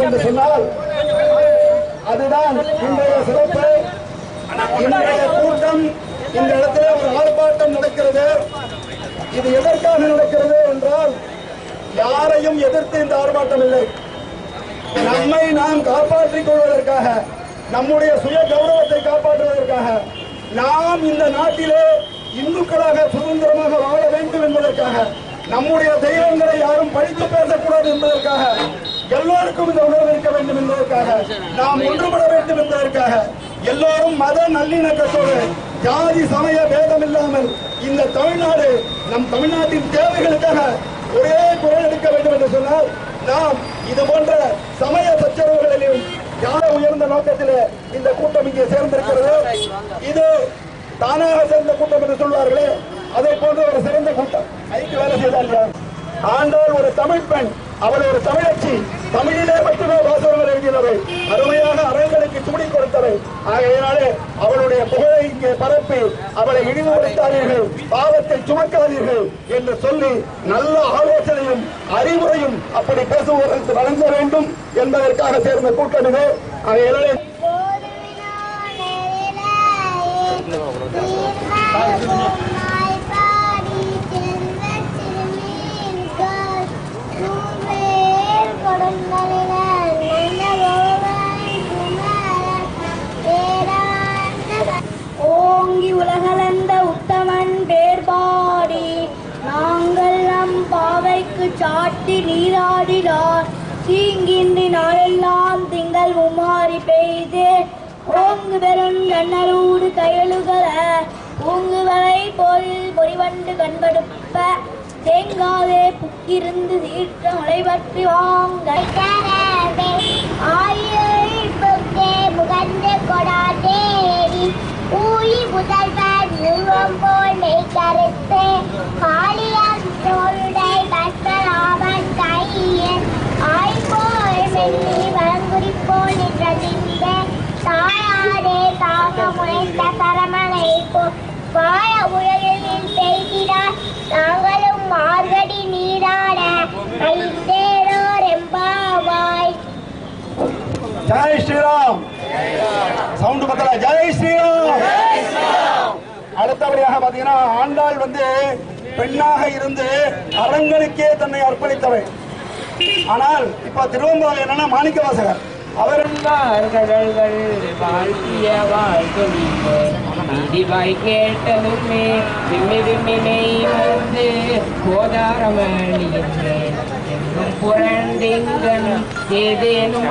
என்று சொன்னால் அதுதான் இன்றைய சிறப்பு இன்றைய கூட்டம் இந்த இடத்துல ஒரு ஆர்ப்பாட்டம் நடக்கிறது. இது எதற்காக நடக்கிறது என்றால் யாரையும் எதிர்த்து இந்த ஆர்ப்பாட்டம் இல்லை. நம்மை நாம் காப்பாற்றிக் கொள்வதற்காக நம்முடைய சுய கௌரவத்தை காப்பாற்றுவதற்காக நாம் இந்த நாட்டிலே இந்துக்களாக சுதந்திரமாக வாழ வேண்டும் என்பதற்காக நம்முடைய தெய்வங்களை யாரும் படித்து பேசக்கூடாது என்பதற்காக எல்லோருக்கும் இந்த உணர்வு இருக்க வேண்டும் என்பதற்காக நாம் ஒன்றுபட வேண்டும் என்பதற்காக எல்லோரும் மத நல்லிணக்கத்தோடு ஜாதி சமய பேதம் இல்லாமல் இந்த தமிழ்நாடு நம் தமிழ்நாட்டின் தேவைகளுக்காக ஒரே குரல் எடுக்க வேண்டும் என்று சொன்னால் நாம் இது போன்ற சமய ஞான உயர்ந்த நோக்கத்திலே இந்த கூட்டம் இங்கே சேர்ந்திருக்கிறது. இது தானாக சேர்ந்த கூட்டம் என்று சொல்வார்களே. அதை போன்ற ஒரு சிறந்த கூட்டம். ஐக்கு வேலை செய்தால் யார்? ஆண்டாள் ஒரு தமிழ் பெண். அவள் ஒரு தமிழச்சி. தமிழிலே மட்டுமே வாசகங்கள் எழுதினவை அருமையாக அரங்களுக்கு இங்கே பரப்பி அவளை இழிவுபடுத்தாதீர்கள் பாவத்தை சுமக்காதீர்கள் என்று சொல்லி நல்ல ஆலோசனையும் அறிவுரையும் அப்படி பேசுபவர்களுக்கு வழங்க வேண்டும் என்பதற்காக சேர்ந்த கூட்டணிகள் அவை ஆகையினாலே ஓங்கி சாட்டி நீராடினார். தீங்கின்றி நாளெல்லாம் திங்கள் உமாறி பெய்து. ஓங்கு பெரும் நன்னலூடு கையெழுகல ஓங்கு வரை போரில் பொறிவண்டு கண்படுப்ப. தேங்காதே புக்கிருந்து சீற்ற மலை பற்றி வாங்க. முகந்து கொடாதேரி ஊழி முதல்வர் உருவம் போல் மெய் கருத்து. வாழ உலகில் பெய்கிறார் நாங்களும் மார்கடி நீராட ஜெய் ஸ்ரீராம். சவுண்ட் பத்தல. ஜெய் ஸ்ரீராம். அடுத்தபடியாக பாத்தீங்கன்னா ஆண்டாள் வந்து பெண்ணாக இருந்து அரங்கனுக்கே தன்னை அர்ப்பணித்தவள் ஆனால் இப்ப திருவம்பாவை என்னன்னா மாணிக்க வாசகர் அவர் வாழ்த்திய வாழ்த்தொழிந்த கேட்டதுமே விம்மி விம்மி மெய் மறந்து கோதாரமணி எங்கும் புரண்டிங்கன் ஏதேனும்